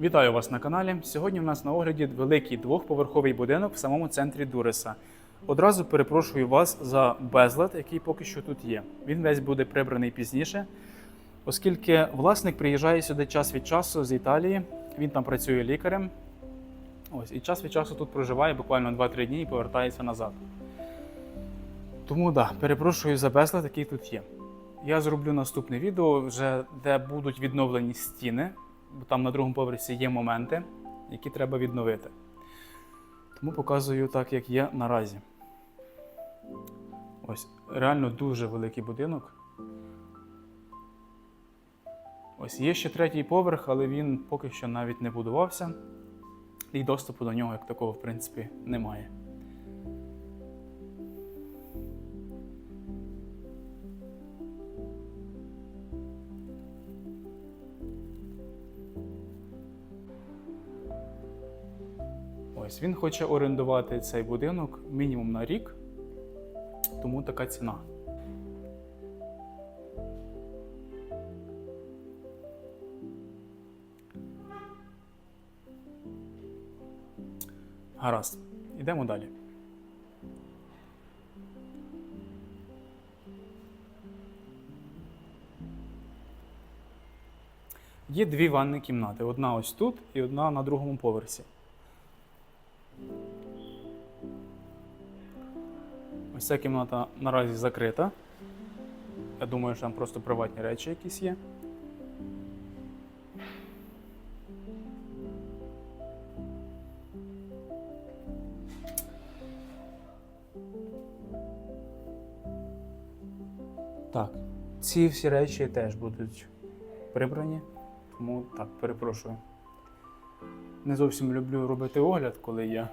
Вітаю вас на каналі. Сьогодні у нас на огляді великий двохповерховий будинок в самому центрі Дуреса. Одразу перепрошую вас за безлад, який поки що тут є. Він весь буде прибраний пізніше, оскільки власник приїжджає сюди час від часу з Італії. Він там працює лікарем. Ось, і час від часу тут проживає буквально 2-3 дні і повертається назад. Тому да, перепрошую за безлад, який тут є. Я зроблю наступне відео, вже де будуть відновлені стіни, бо там на другому поверсі є моменти, які треба відновити. Тому показую так, як є наразі. Ось, реально дуже великий будинок. Ось є ще третій поверх, але він поки що навіть не будувався, і доступу до нього як такого, в принципі, немає. Ось він хоче орендувати цей будинок мінімум на рік, тому така ціна. Гаразд, йдемо далі. Є дві ванні кімнати: одна ось тут і одна на другому поверсі. Ось ця кімната наразі закрита. Я думаю, що там просто приватні речі якісь є. Так, ці всі речі теж будуть прибрані, тому так, перепрошую. Не зовсім люблю робити огляд, коли є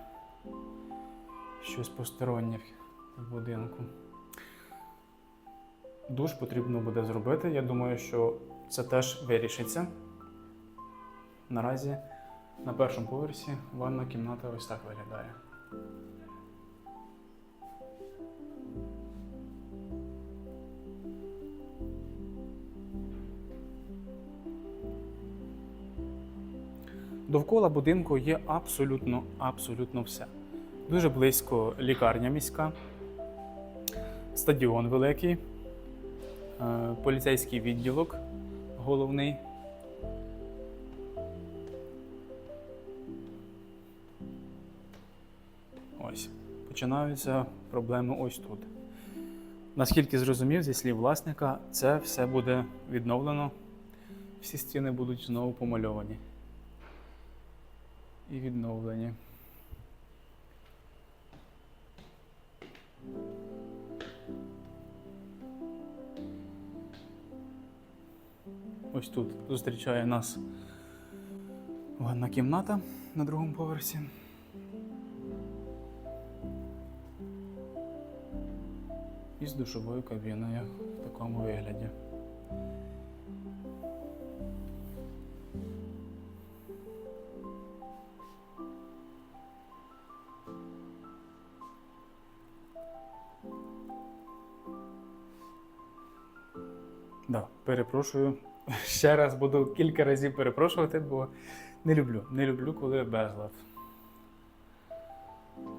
щось постороннє в будинку. Душ потрібно буде зробити. Я думаю, що це теж вирішиться. Наразі на першому поверсі ванна кімната ось так виглядає. Довкола будинку є абсолютно, абсолютно все. Дуже близько лікарня міська, стадіон великий, е, поліцейський відділок головний. Ось. Починаються проблеми ось тут. Наскільки зрозумів зі слів власника, це все буде відновлено. Всі стіни будуть знову помальовані і відновлені. Ось тут зустрічає нас ванна кімната на другому поверсі. І з душовою кабіною в такому вигляді. Да, перепрошую. Ще раз буду кілька разів перепрошувати, бо не люблю. Не люблю, коли безлад.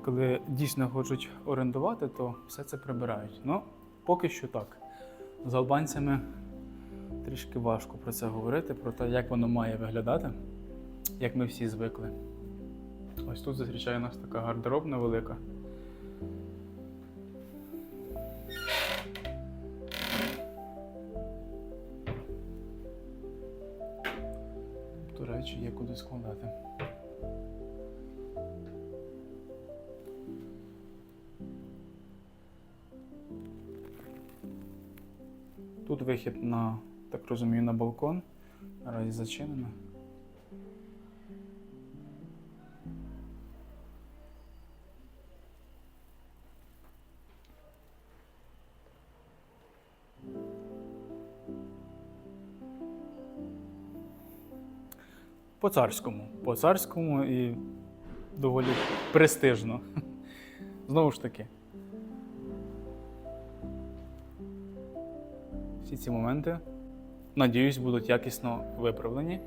Коли дійсно хочуть орендувати, то все це прибирають. Ну, поки що так. З албанцями трішки важко про це говорити, про те, як воно має виглядати, як ми всі звикли. Ось тут зустрічає нас така гардеробна велика. Речі, є куди складати. Тут вихід на, так розумію, на балкон. Наразі зачинено. По царському. По царському і доволі престижно. Знову ж таки. Всі ці моменти, надіюсь, будуть якісно виправлені.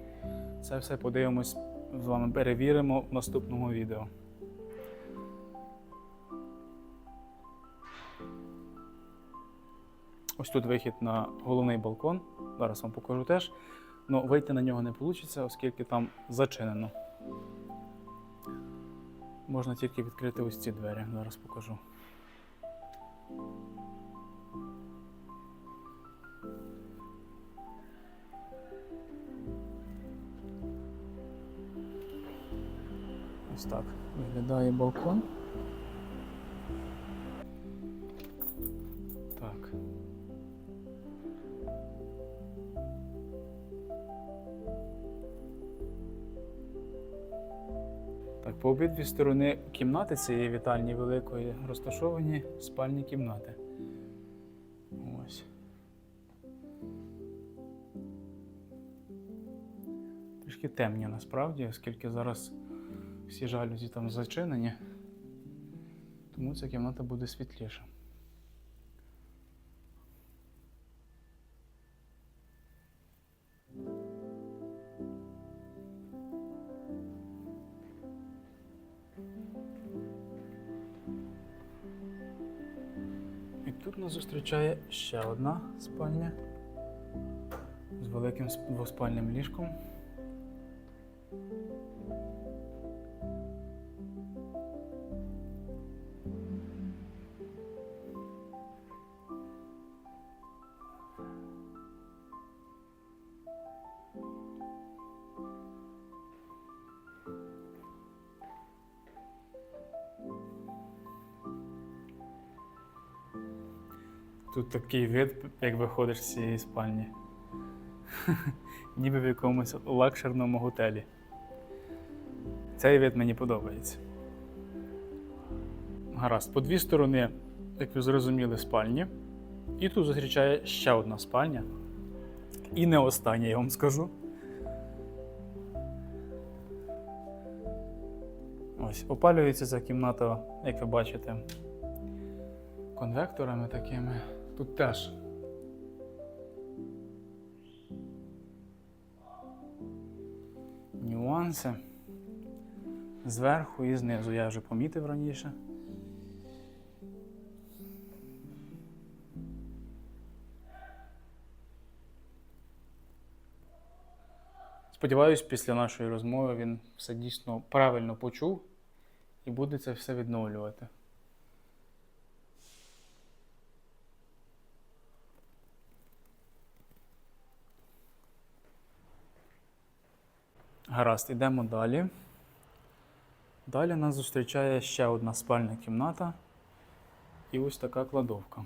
Це все подивимось з вами, перевіримо в наступному відео. Ось тут вихід на головний балкон. Зараз вам покажу теж. Ну, вийти на нього не вийде, оскільки там зачинено. Можна тільки відкрити ось ці двері. Зараз покажу. Ось так виглядає балкон. Так. По обидві сторони кімнати цієї вітальні великої розташовані спальні кімнати. Ось. Трішки темні насправді, оскільки зараз всі жалюзі там зачинені. Тому ця кімната буде світліша. Тут нас зустрічає ще одна спальня з великим сп- двоспальним ліжком. Тут такий вид, як виходиш з цієї спальні. Ніби в якомусь лакшерному готелі. Цей вид мені подобається. Гаразд, по дві сторони, як ви зрозуміли, спальні. І тут зустрічає ще одна спальня. І не остання, я вам скажу. Ось, опалюється ця кімната, як ви бачите, конвекторами такими. Тут теж. Нюанси. Зверху і знизу я вже помітив раніше. Сподіваюсь, після нашої розмови він все дійсно правильно почув і буде це все відновлювати. Гаразд, ідемо далі. Далі нас зустрічає ще одна спальна кімната і ось така кладовка.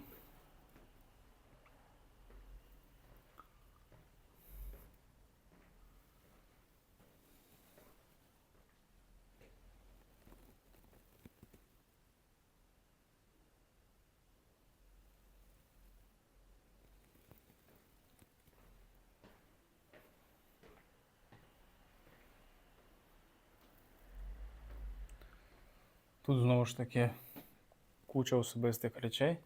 Тут знову ж таки куча особистих речей.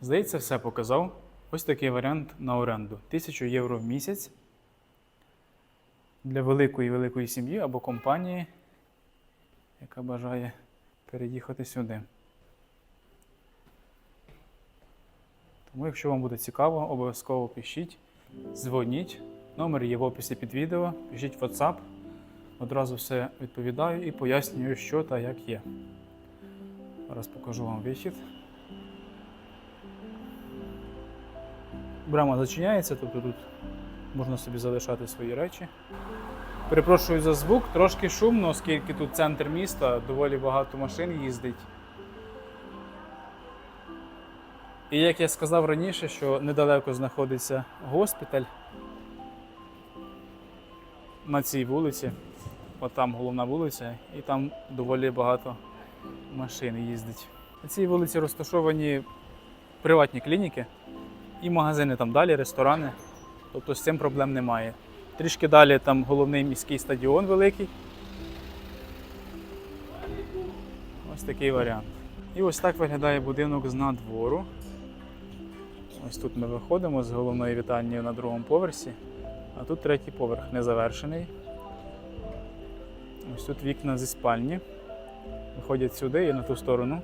Здається, все показав. Ось такий варіант на оренду. 1000 євро в місяць для великої великої сім'ї або компанії, яка бажає переїхати сюди. Тому, якщо вам буде цікаво, обов'язково пишіть, дзвоніть. Номер є в описі під відео, пишіть WhatsApp. Одразу все відповідаю і пояснюю, що та як є. Зараз покажу вам вихід. Брама зачиняється, тобто тут можна собі залишати свої речі. Перепрошую за звук, трошки шумно, оскільки тут центр міста, доволі багато машин їздить. І як я сказав раніше, що недалеко знаходиться госпіталь на цій вулиці. От там головна вулиця, і там доволі багато машин їздить. На цій вулиці розташовані приватні клініки і магазини там далі, ресторани. Тобто з цим проблем немає. Трішки далі там головний міський стадіон великий. Ось такий варіант. І ось так виглядає будинок з надвору. Ось тут ми виходимо з головної вітальні на другому поверсі, а тут третій поверх незавершений. Ось тут вікна зі спальні. Виходять сюди і на ту сторону.